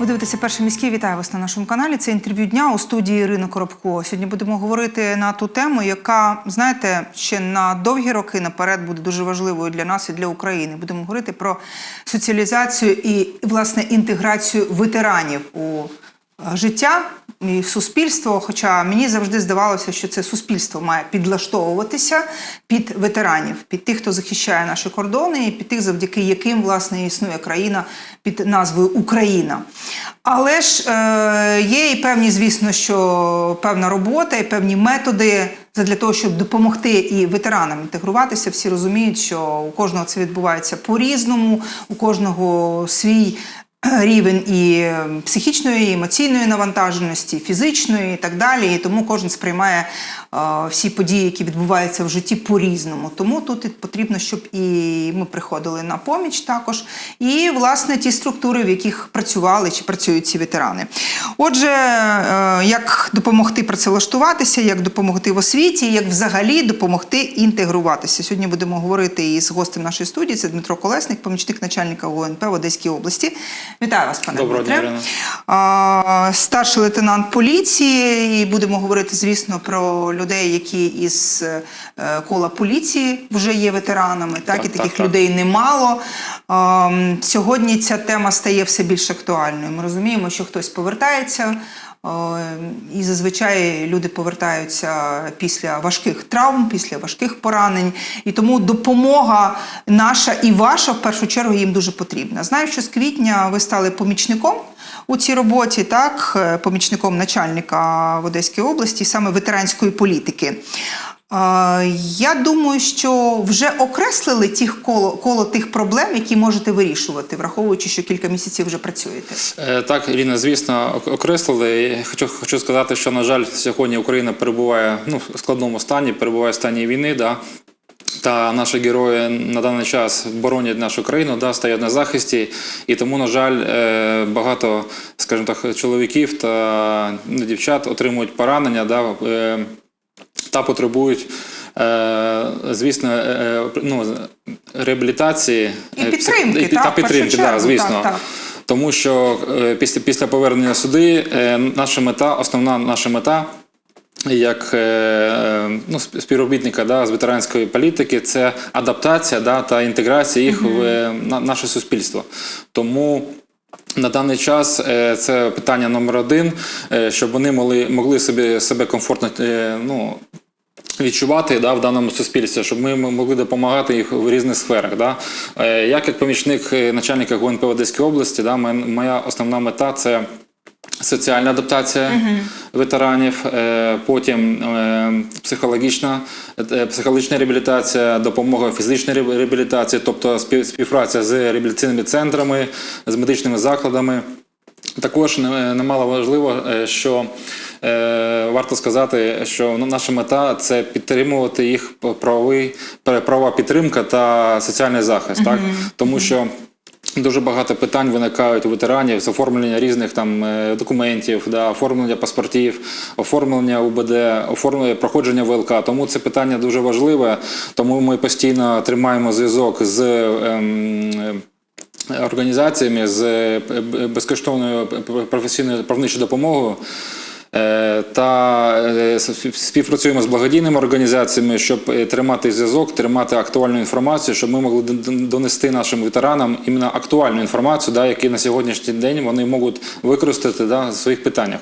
Ви дивитеся перший міський. Вітаю вас на нашому каналі. Це інтерв'ю дня у студії Ірини Коробко. Сьогодні будемо говорити на ту тему, яка знаєте ще на довгі роки наперед буде дуже важливою для нас і для України. Будемо говорити про соціалізацію і власне інтеграцію ветеранів у е, життя і суспільство. Хоча мені завжди здавалося, що це суспільство має підлаштовуватися під ветеранів, під тих, хто захищає наші кордони, і під тих, завдяки яким власне існує країна під назвою Україна. Але ж е, є і певні, звісно, що певна робота, і певні методи для того, щоб допомогти і ветеранам інтегруватися. Всі розуміють, що у кожного це відбувається по-різному, у кожного свій рівень і психічної, і емоційної навантаженості, фізичної і так далі. І тому кожен сприймає е, всі події, які відбуваються в житті, по-різному. Тому тут потрібно, щоб і ми приходили на поміч також, і власне ті структури, в яких працювали чи працюють ці ветерани. Отже, е, як допомогти працевлаштуватися, як допомогти в освіті, як взагалі допомогти інтегруватися. Сьогодні будемо говорити із гостем нашої студії. Це Дмитро Колесник, помічник начальника ГУНП в Одеській області. Вітаю вас, пане Доброго Дмитре. дня, Старший лейтенант поліції, і будемо говорити, звісно, про людей, які із е, кола поліції вже є ветеранами. Так, Так, і таких так, так. людей немало. Сьогодні ця тема стає все більш актуальною. Ми розуміємо, що хтось повертається. О, І зазвичай люди повертаються після важких травм, після важких поранень, і тому допомога наша і ваша в першу чергу їм дуже потрібна. Знаю, що з квітня ви стали помічником у цій роботі, так, е, помічником начальника в Одеській області, саме ветеранської політики. Я думаю, що вже окреслили тих коло, коло тих проблем, які можете вирішувати, враховуючи, що кілька місяців вже працюєте. Е, Так, Ірина, звісно, окреслили. Хочу, хочу сказати, що, на жаль, сьогодні Україна перебуває ну, в складному стані, перебуває в стані війни. Да? Та наші герої на даний час боронять нашу країну, да, стоять на захисті. І тому, на жаль, е, багато, скажімо так, чоловіків та ну, дівчат отримують поранення да, е, та потребують. е, Звісно, е, е, ну, реабілітації І підтримки, псих- і- та підтримки, чергу, да, звісно. так, так. Тому що після, після повернення сюди наша мета, основна наша мета. Як ну, співробітника да, з ветеранської політики, це адаптація да, та інтеграція їх в е, на, наше суспільство. Тому на даний час е, це питання номер один, е, щоб вони могли, могли собі, себе комфортно е, ну, відчувати да, в даному суспільстві, щоб ми могли допомагати їх в різних сферах. Да. Як як помічник начальника ГУНП Одеської області, да, моя основна мета це. Соціальна адаптація ветеранів, е, потім е, психологічна, е, психологічна реабілітація, допомога фізичній реаб- реабілітації, тобто спів- співпраця з реабілітаційними центрами, з медичними закладами. Також немало важливо, що е, варто сказати, що ну, наша мета це підтримувати їх правовий, правова підтримка та соціальний захист. Так? Тому що Дуже багато питань виникають у ветеранів з оформлення різних там е, документів, да, оформлення паспортів, оформлення УБД, оформлення проходження ВЛК. Тому це питання дуже важливе. Тому ми постійно тримаємо зв'язок з. ем, Організаціями з е, безкоштовною професійною правничою допомогою е, та е, співпрацюємо з благодійними організаціями, щоб е, тримати зв'язок, тримати актуальну інформацію, щоб ми могли донести нашим ветеранам іменно актуальну інформацію, да, які на сьогоднішній день вони можуть використати да, в своїх питаннях.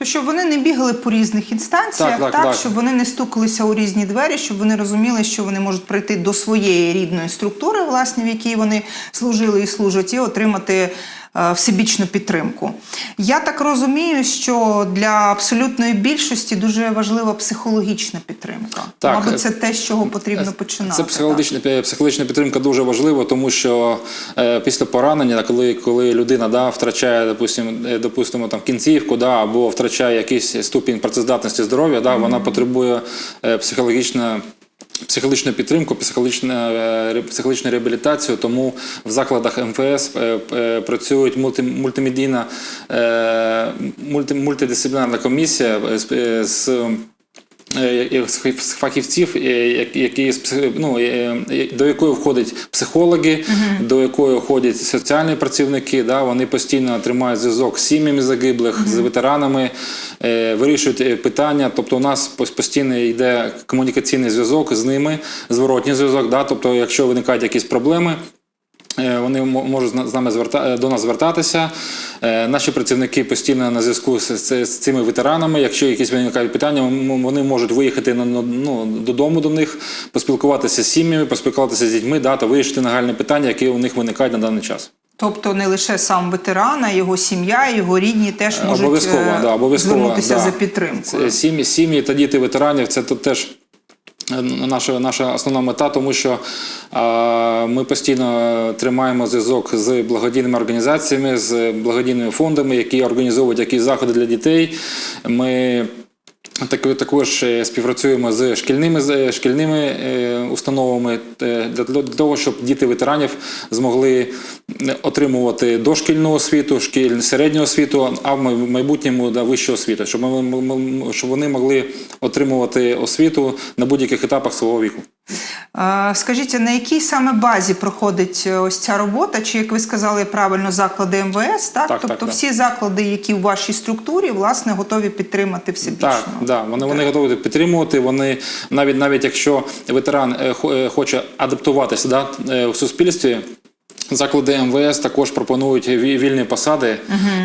То щоб вони не бігали по різних інстанціях, Так, так, так, так. щоб вони не стукалися у різні двері, щоб вони розуміли, що вони можуть прийти до своєї рідної структури, власне, в якій вони служили і служать, і отримати е, всебічну підтримку. Я так розумію, що для абсолютної більшості дуже важлива психологічна підтримка. Так, Мабуть, е, це те, з чого потрібно починати. Це психологічна, е, психологічна підтримка дуже важлива, тому що е, після поранення, коли, коли людина да, втрачає, допустимо, е, допустимо, там, кінцівку да, або втрачає якийсь ступінь працездатності здоров'я, да, вона потребує е, психологічно. Психологічну підтримку, психологічну, е, психологічну реабілітацію, тому в закладах МФС е, е, працюють мульти, мультимедійна мультидисциплінарна комісія з фахівців, е, які ну, е, е, до якої входять психологи, до якої входять соціальні працівники. Да, вони постійно тримають зв'язок з сім'ями загиблих, з ветеранами, е, вирішують е, питання. Тобто, у нас постійно йде комунікаційний зв'язок з ними, зворотній зв'язок. Да, тобто, якщо виникають якісь проблеми. Е, Вони мо- можуть з нами зверта... е, до нас звертатися. Е, Наші працівники постійно на зв'язку з, цими ветеранами. Якщо якісь виникають питання, вони можуть виїхати ну, додому до них, поспілкуватися з сім'ями, поспілкуватися з дітьми, да, та вирішити нагальне питання, які у них виникають на даний час. Тобто не лише сам ветеран, а його сім'я, його рідні теж можуть обов'язково, да, обов'язково, звернутися да. за підтримкою. Це Сім'ї, сім'ї та діти ветеранів це теж наша, наша основна мета, тому що е, ми постійно тримаємо зв'язок з благодійними організаціями, з благодійними фондами, які організовують якісь заходи для дітей. Ми так- також е, співпрацюємо з шкільними, шкільними е, установами е, для, того, щоб діти ветеранів змогли е, отримувати дошкільну освіту, шкіль середню освіту, а в май- майбутньому да, вищу освіту, щоб, щоб вони могли отримувати освіту на будь-яких етапах свого віку. Скажіть, на якій саме базі проходить е, ось ця робота? Чи, як ви сказали правильно, заклади МВС? Так, Так, тобто так, так. всі заклади, які у вашій структурі, власне, готові підтримати всебічно? Так, да, вони, вони готові підтримувати. Вони навіть навіть якщо ветеран е, е, хоче адаптуватися да, в суспільстві. Заклади МВС також пропонують вільні посади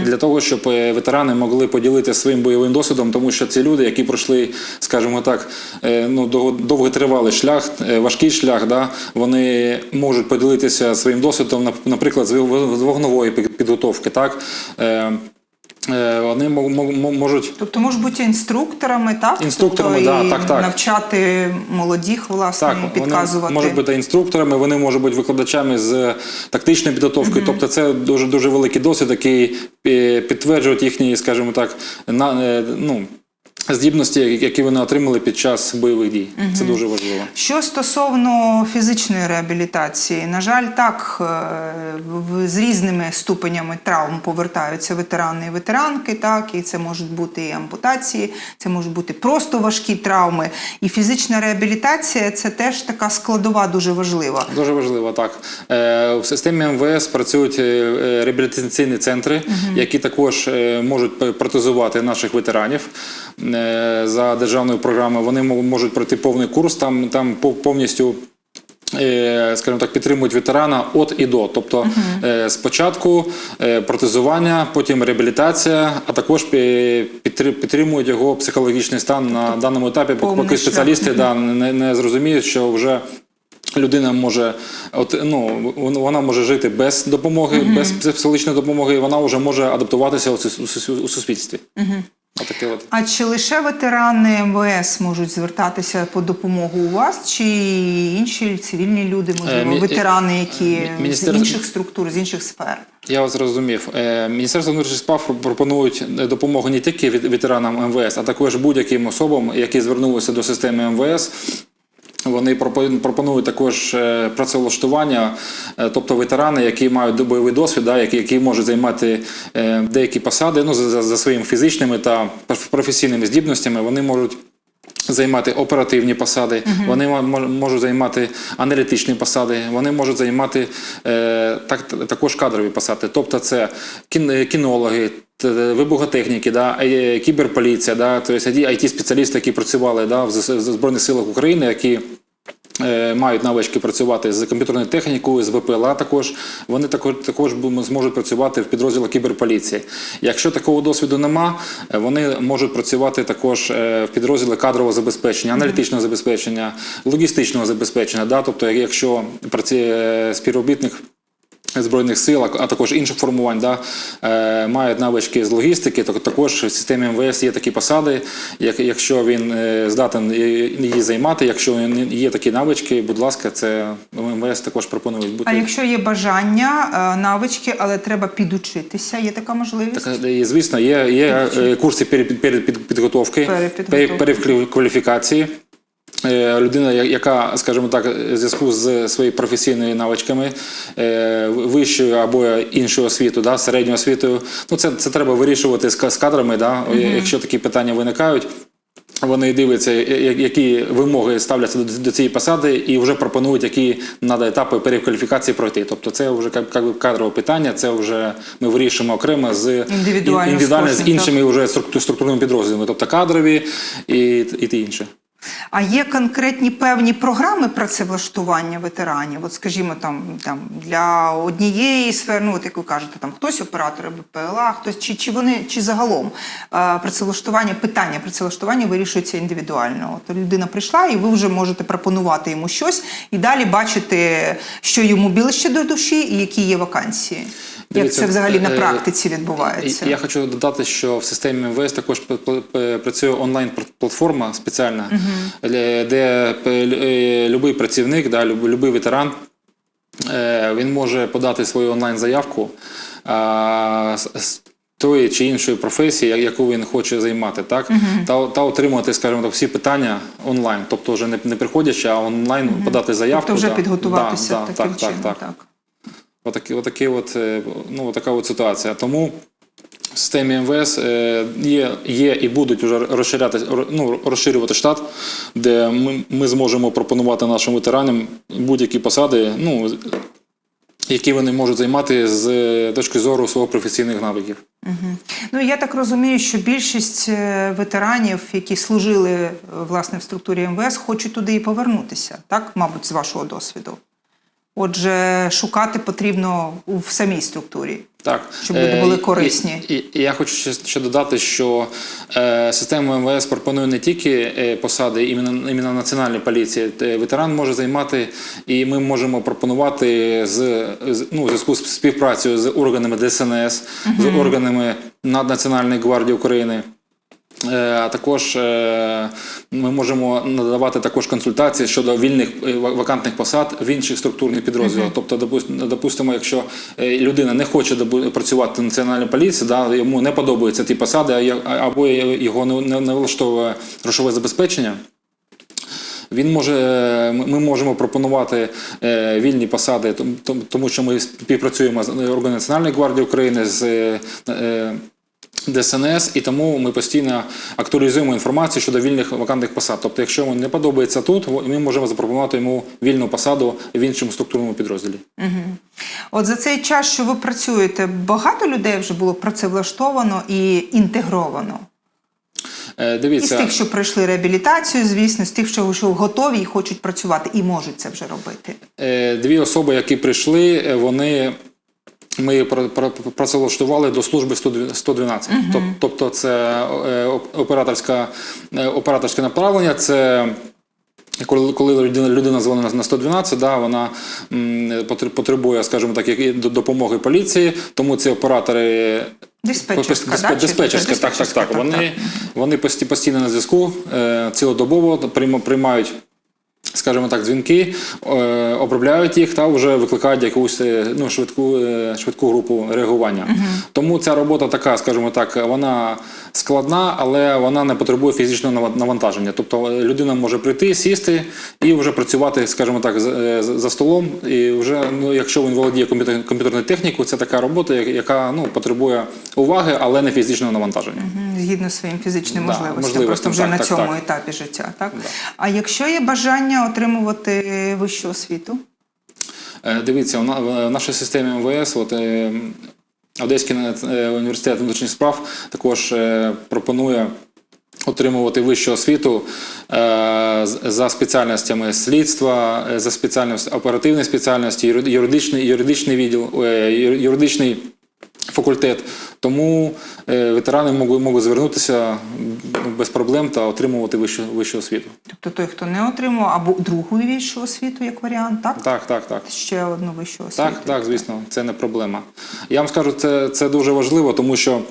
для того, щоб е, ветерани могли поділитися своїм бойовим досвідом, тому що ці люди, які пройшли, скажімо так, е, ну дов- довготривалий шлях, е, важкий шлях, да, вони можуть поділитися своїм досвідом, нап- наприклад, з вог- вогнової під- підготовки. Так? Е, Вони мо- мо- мо- можуть Тобто можуть бути інструкторами, так? Інструкторами, тобто, да, і так, так. навчати молодих, власне, Так, підказувати. вони можуть бути інструкторами, вони можуть бути викладачами з тактичної підготовки. Тобто, це дуже дуже великий досвід, який е, підтверджує їхні, скажімо так, на е, ну. Здібності, які вони отримали під час бойових дій, це дуже важливо. Що стосовно фізичної реабілітації, на жаль, так е, з різними ступенями травм повертаються ветерани і ветеранки, так і це можуть бути і ампутації, це можуть бути просто важкі травми. І фізична реабілітація це теж така складова, дуже важлива. Дуже важливо, так. Е, В системі МВС працюють е, реабілітаційні центри, які також можуть протезувати наших ветеранів за державною програмою. Вони можуть пройти повний курс, там, там повністю. е, Скажімо так, підтримують ветерана від і до. Тобто е, спочатку е, протезування, потім реабілітація, а також підтримують його психологічний стан на даному етапі, поки- спеціалісти да, не, не зрозуміють, що вже людина може, от, ну, вона може жити без допомоги, без психологічної допомоги, і вона вже може адаптуватися у, у у суспільстві. Отаке от. А чи лише ветерани МВС можуть звертатися по допомогу у вас, чи інші цивільні люди, можливо, мі- ветерани, які з інших структур, з інших сфер? Я вас зрозумів. Е, Міністерство внутрішніх справ пропонують допомогу не тільки ветеранам МВС, а також будь-яким особам, які звернулися до системи МВС. Вони пропонують також е, працевлаштування, е, тобто ветерани, які мають бойовий досвід, які, які можуть займати е, деякі посади ну, за, за- своїми фізичними та проф- професійними здібностями, вони можуть. Займати оперативні посади, вони мо- мож- можуть займати аналітичні посади, вони можуть займати е, так, також кадрові посади. Тобто це кін- кінологи, вибухотехніки, да, е, кіберполіція, да, тобто it спеціалісти, які працювали да, в Збройних силах України, які е, мають навички працювати з комп'ютерною технікою, з ВПЛА також. Вони також, також зможуть працювати в підрозділах кіберполіції. Якщо такого досвіду нема, е, вони можуть працювати також е, в підрозділах кадрового забезпечення, аналітичного забезпечення, логістичного забезпечення. Да? Тобто, якщо е, співробітник. Збройних сил, а- також інших формувань, да, е, мають навички з логістики, то також в системі МВС є такі посади. Як, якщо він е, здатен її займати, якщо є такі навички, будь ласка, це МВС також пропонують бути. А якщо є бажання, е, навички, але треба підучитися, є така можливість? Так, звісно, є, є курси перед, перед під- підготовки, перекваліфікації. Е, Людина, яка, скажімо так, в зв'язку з своїми професійними навичками, е, вищою або іншою освітою, да, середньою освітою, ну це, це треба вирішувати з, ка- з кадрами, да, якщо такі питання виникають. Вони дивляться, які вимоги ставляться до, цієї посади, і вже пропонують, які треба етапи перекваліфікації пройти. Тобто, це вже як, кадрове питання. Це вже ми вирішимо окремо з Індивідуально з іншими вже структурними підрозділами, тобто кадрові і, і ті інше. А є конкретні певні програми працевлаштування ветеранів? От, скажімо, там, там для однієї сфери, ну от як ви кажете, там хтось оператори БПЛА, хтось чи, чи вони чи загалом е, працевлаштування, питання працевлаштування вирішується індивідуально. От людина прийшла, і ви вже можете пропонувати йому щось і далі бачити, що йому ближче до душі і які є вакансії. Як це взагалі на е, практиці відбувається? Я хочу додати, що в системі МВС також працює онлайн-платформа спеціальна, е, де будь-який працівник, да, будь-який ветеран е, він може подати свою онлайн-заявку з- тої чи іншої професії, яку він хоче займати, так? Та, та отримувати, скажімо так, всі питання онлайн. Тобто вже не, не приходячи, а онлайн подати заявку. тобто вже да. підготуватися Да, да, таким так, чином. так, так. Отакі, отакі от, е, ну, така от ситуація. Тому в системі МВС е, є, є і будуть вже розширяти, ну, розширювати штат, де ми, ми зможемо пропонувати нашим ветеранам будь-які посади, ну, які вони можуть займати з е, точки зору свого професійних навиків. Ну я так розумію, що більшість ветеранів, які служили власне в структурі МВС, хочуть туди і повернутися, так, мабуть, з вашого досвіду. Отже, шукати потрібно в самій структурі. Так. Щоб люди Е, були корисні. І, і, і я хочу ще, ще додати, що е, система МВС пропонує не тільки е, посади іменно, іменно національної поліції. Е, Ветеран може займати, і ми можемо пропонувати з, з ну, в зв'язку з співпрацею з органами ДСНС, з органами Наднаціональної гвардії України. Е, А також е, ми можемо надавати також консультації щодо вільних е, вакантних посад в інших структурних підрозділах. Тобто, допус- допустимо, якщо людина не хоче працювати в національній поліції, да, йому не подобаються ті посади, або його не, влаштовує грошове забезпечення. Він може, ми можемо пропонувати вільні посади, том- том- тому що ми співпрацюємо з органом Національної гвардії України з ДСНС, і тому ми постійно актуалізуємо інформацію щодо вільних вакантних посад. Тобто, якщо йому не подобається тут, ми можемо запропонувати йому вільну посаду в іншому структурному підрозділі. От за цей час, що ви працюєте, багато людей вже було працевлаштовано і інтегровано. Е, І з тих, що пройшли реабілітацію, звісно, з тих, що що готові і хочуть працювати, і можуть це вже робити. Е, Дві особи, які прийшли, е, вони. Ми працевлаштували до служби 112. Тоб- Тобто це е, операторська, е, операторське направлення, це коли, коли людина, людина дзвонить на 112, да, вона м, потр- потребує, скажімо так, допомоги поліції, тому ці оператори Диспетчерська, Дисп- да? Диспетчерська, так, так, так. Вони, вони пості- постійно на зв'язку, е, цілодобово прийма- приймають, скажімо так, дзвінки, е, обробляють їх та вже викликають якусь е, ну, швидку, е, швидку групу реагування. Тому ця робота така, скажімо так, вона складна, але вона не потребує фізичного нава- навантаження. Тобто людина може прийти, сісти і вже працювати, скажімо так, за столом. І вже, ну, якщо він володіє комп'ютер- комп'ютерною технікою, це така робота, яка ну, потребує уваги, але не фізичного навантаження. Мгм, Згідно своїм фізичним Да, можливостям, просто вже так, на так, цьому так. етапі життя. Так? А якщо є бажання отримувати вищу освіту? Е, Дивіться, в нашій системі МВС, от, е, Одеський е, університет внутрішніх справ також пропонує отримувати вищу освіту за спеціальностями слідства, за спеціальністю оперативної спеціальності, юридичний, юридичний відділ, юридичний факультет. Тому ветерани можуть звернутися без проблем та отримувати вищу, вищу освіту. Тобто той, хто не отримав, або другу вищу освіту, як варіант, так? Так, так, так. Ще одну вищу освіту. Так, так, звісно, це не проблема. Я вам скажу, це, це дуже важливо, тому що.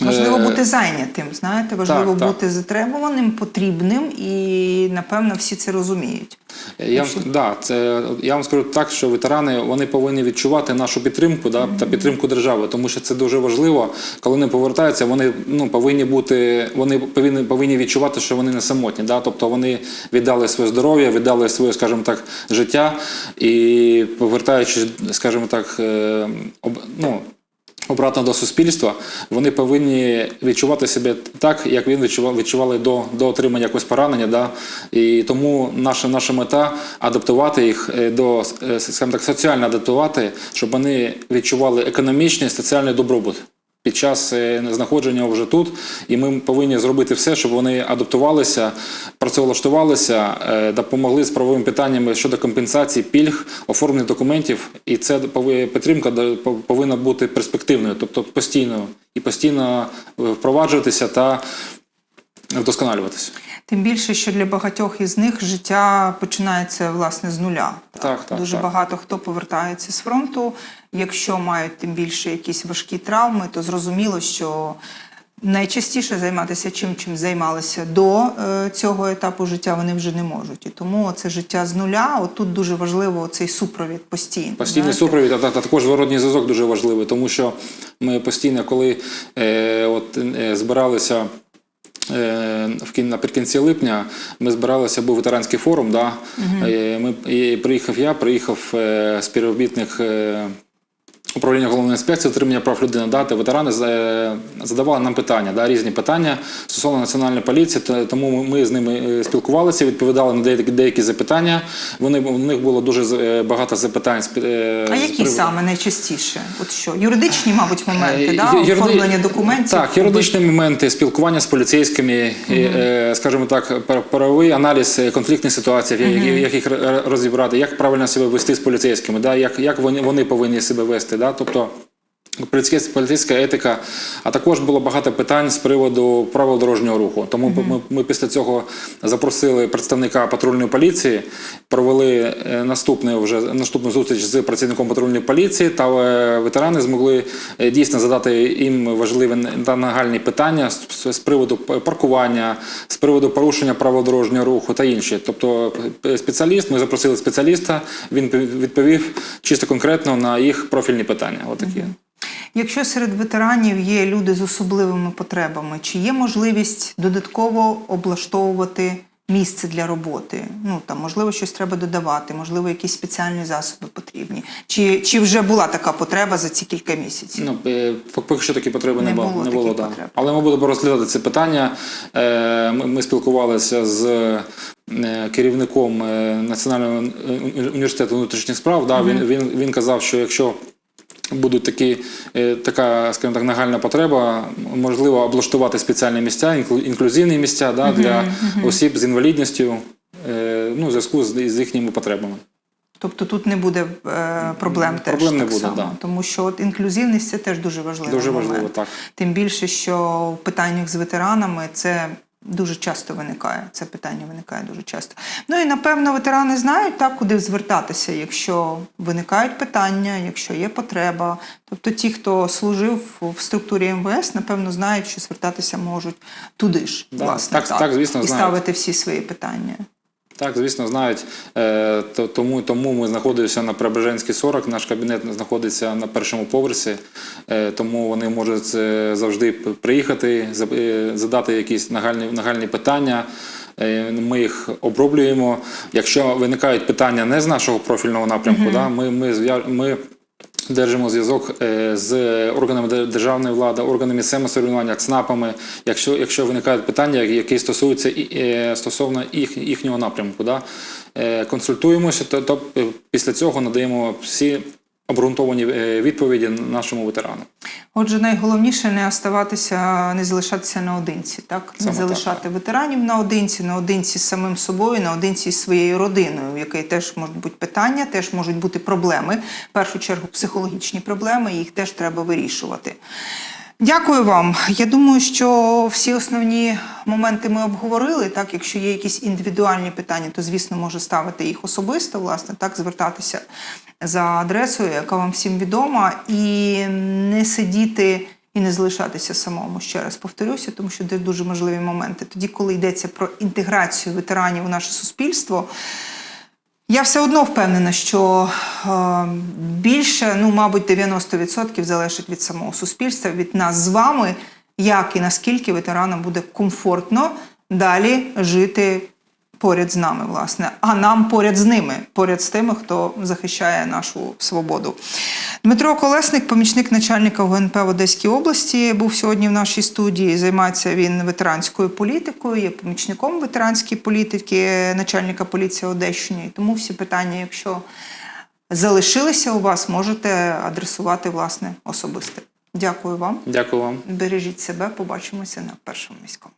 Важливо е, бути зайнятим, знаєте, важливо так, так. бути затребуваним, потрібним, і напевно всі це розуміють. Я вам, да, це, я вам скажу так, що ветерани вони повинні відчувати нашу підтримку да, та підтримку держави, тому що це дуже важливо. Коли вони повертаються, вони ну, повинні бути, вони повинні, повинні відчувати, що вони не самотні. Да? Тобто вони віддали своє здоров'я, віддали своє, скажімо так, життя і повертаючись, скажімо так, е, об, ну, обратно до суспільства, вони повинні відчувати себе так, як він відчували до, до отримання якогось поранення. Да? І тому наша, наша мета адаптувати їх е, до е, скажімо так, соціально адаптувати, щоб вони відчували економічний соціальний добробут. Під час е, знаходження вже тут, і ми повинні зробити все, щоб вони адаптувалися, працевлаштувалися, е, допомогли з правовими питаннями щодо компенсації, пільг, оформлення документів. І це підтримка повинна бути перспективною, тобто постійною і постійно е, впроваджуватися та вдосконалюватися. Тим більше, що для багатьох із них життя починається власне з нуля. Так, так, Дуже так. багато хто повертається з фронту. Якщо мають тим більше якісь важкі травми, то зрозуміло, що найчастіше займатися чим, чим займалися до е, цього етапу життя, вони вже не можуть. І тому це життя з нуля. Отут дуже важливо цей супровід постійний. Постійний знаєте. супровід, а та- та також зворотній зв'язок дуже важливий, тому що ми постійно, коли е, от, е, збиралися. е, наприкінці липня ми збиралися, був ветеранський форум. Да? Е, Ми, і приїхав я, приїхав е, співробітник е, управління головної інспекції отримання прав людини. Да? Та ветерани за- задавали нам питання, да? різні питання стосовно національної поліції. Тому ми- з ними е, спілкувалися, відповідали на деякі, деякі запитання. Вони, у них було дуже е, багато запитань. е, А які саме найчастіше? От що? Юридичні, мабуть, моменти, да? юриди- оформлення документів. Так, юридичні моменти, спілкування з поліцейськими, і, е, скажімо так, правовий аналіз конфліктних ситуацій, як, як їх розібрати, як правильно себе вести з поліцейськими, да, як, як вони, вони повинні себе вести. Да, тобто, Поліцейська, етика, а також було багато питань з приводу правил дорожнього руху. Тому ми, ми після цього запросили представника патрульної поліції, провели е, наступне вже наступну зустріч з працівником патрульної поліції, та е, ветерани змогли е, дійсно задати їм важливі та нагальні питання з, з- приводу паркування, з приводу порушення правил дорожнього руху та інші. Тобто, спеціаліст, ми запросили спеціаліста, він відповів чисто конкретно на їх профільні питання. Отакі. Якщо серед ветеранів є люди з особливими потребами, чи є можливість додатково облаштовувати місце для роботи? Ну там можливо щось треба додавати, можливо, якісь спеціальні засоби потрібні. Чи, чи вже була така потреба за ці кілька місяців? Ну, е, поки що такі потреби не, Не було. було не було да. Але ми будемо розглядати це питання. Е, Ми, ми спілкувалися з е, керівником Національного університету внутрішніх справ. Да, він, він, він казав, що якщо будуть такі, е, така, скажімо так, нагальна потреба, можливо, облаштувати спеціальні місця, інклюзивні місця да, для осіб з інвалідністю е, ну, в зв'язку з, з їхніми потребами. Тобто тут не буде е, проблем теж Проблем не так буде, само, да. тому що от інклюзивність це теж дуже важливий Дуже момент. важливо, так. Тим більше, що в питаннях з ветеранами це дуже часто виникає. Це питання виникає дуже часто. Ну і напевно ветерани знають так, куди звертатися, якщо виникають питання, якщо є потреба. Тобто ті, хто служив в структурі МВС, напевно, знають, що звертатися можуть туди ж, Да, власне, так, так, звісно, і знають. ставити всі свої питання. Так, звісно, знають. Е, Тому, тому ми знаходимося на Преображенській 40, наш кабінет знаходиться на першому поверсі, е, тому вони можуть е, завжди приїхати, за- задати якісь нагальні, нагальні питання. Ми їх оброблюємо. Якщо виникають питання не з нашого профільного напрямку, да, ми, ми, ми Держимо зв'язок е, з органами державної влади, органами місцевого самоврядування, ЦНАПами, якщо, якщо виникають питання, які стосуються е, стосовно їх, їхнього напрямку. Да? Е, Консультуємося, то, то після цього надаємо всі обґрунтовані е, відповіді нашому ветерану. Отже, найголовніше не оставатися, не залишатися наодинці, так не Саме так, залишати ветеранів наодинці, наодинці з самим собою, наодинці з своєю родиною, в якій теж можуть бути питання, теж можуть бути проблеми. В першу чергу психологічні проблеми, їх теж треба вирішувати. Дякую вам. Я думаю, що всі основні моменти ми обговорили. Так, якщо є якісь індивідуальні питання, то звісно може ставити їх особисто, власне, так звертатися за адресою, яка вам всім відома, і не сидіти і не залишатися самому. Ще раз повторюся, тому що це дуже важливі моменти. Тоді, коли йдеться про інтеграцію ветеранів у наше суспільство. Я все одно впевнена, що е, більше, ну, мабуть, 90% залежить від самого суспільства, від нас з вами, як і наскільки ветеранам буде комфортно далі жити поряд з нами, власне, а нам поряд з ними, поряд з тими, хто захищає нашу свободу. Дмитро Колесник, помічник начальника ГНП в Одеській області, був сьогодні в нашій студії. Займається він ветеранською політикою, є помічником ветеранської політики, начальника поліції Одещини. Тому всі питання, якщо залишилися у вас, можете адресувати власне особисто. Дякую вам. Дякую вам. Бережіть себе, побачимося на першому міському.